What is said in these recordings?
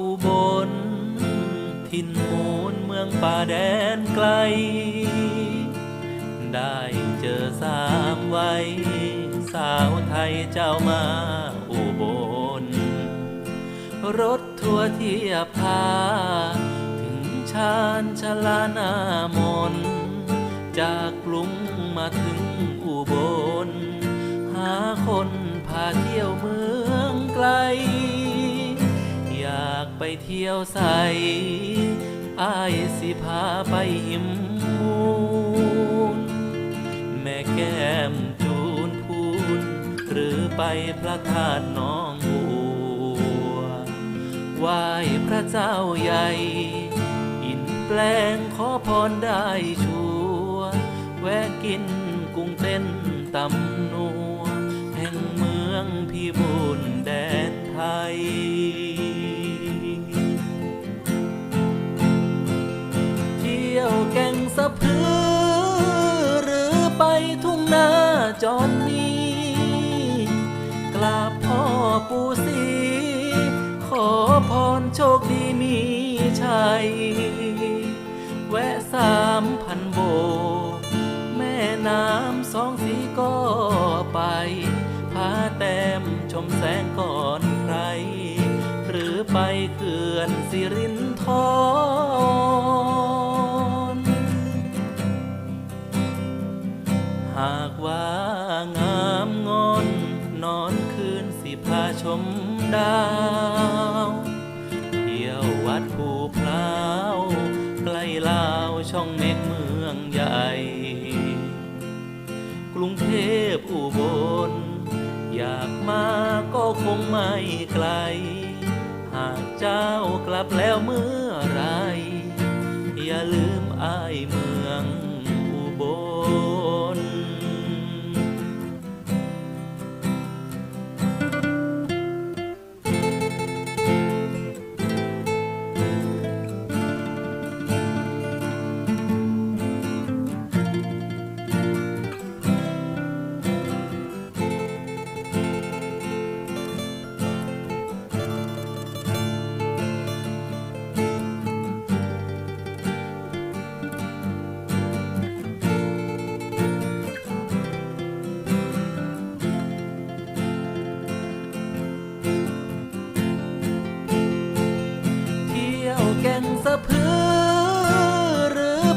อุบลทินมูลเมืองป่าแดนไกล ได้เจอสามไว้สาวไทยเจ้ามาอุบล รถทัวร์เทียบพา ถึงชานชลานามน จากกรุงมาถึงอุบล หาคนพาเที่ยวเมือง ไปเที่ยวใสอายสิพาไปหิมมูนแม่แก้มจูนพูน หรือไปพระธาตุน้องบัวไหว้พระเจ้าใหญ่ อินแปลงขอพรได้ชัว แวะกินกุ้งเต้นตำนัว แห่งเมืองพิบูลแดนไทย ไปทุ่งนาจอมนี้กราบพ่อปู่ศรีขอพรโชคดีมีชัย แวะสามพันโบ แม่น้ำสองสีก็ไป พาแต้มชมแสงก่อนใคร หรือไปเขื่อนสิรินทรากว่างามงอนนอนคืนสิพาชมดาว เที่ยววัดภูพร้าวใกล้ลาวช่องเมฆเมืองใหญ่ กรุงเทพอุบล อยากมาก็คงไม่ไกล หากเจ้ากลับแล้วเมื่อไร อย่าลืมอายเมือ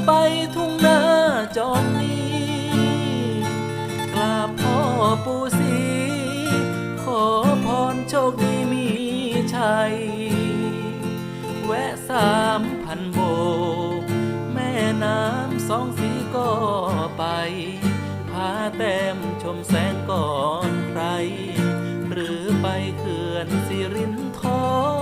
ไปทุ่งนาจอมนี้กราบพ่อปู่ศรีขอพรโชคดีมีชัย แวะสามพันโบ แม่น้ำสองสีก็ไป พาแต้มชมแสงก่อนใคร หรือไปเขื่อนสิรินทร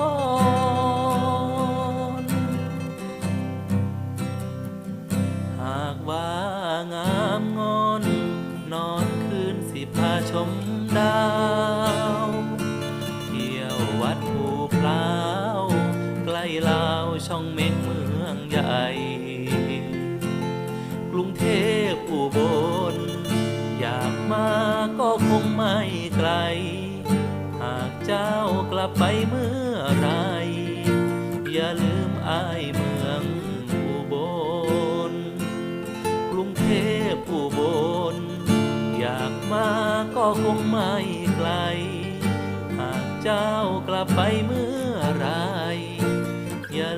รุงเทพอุบล อยากมาก็คงไม่ไกล หากเจ้ากลับไปเมื่อไร อย่าลืมอายเมืองอุบล กรุงเทพอุบล อยากมาก็คงไม่ไกล หากเจ้ากลับไปเมื่อไร อย่า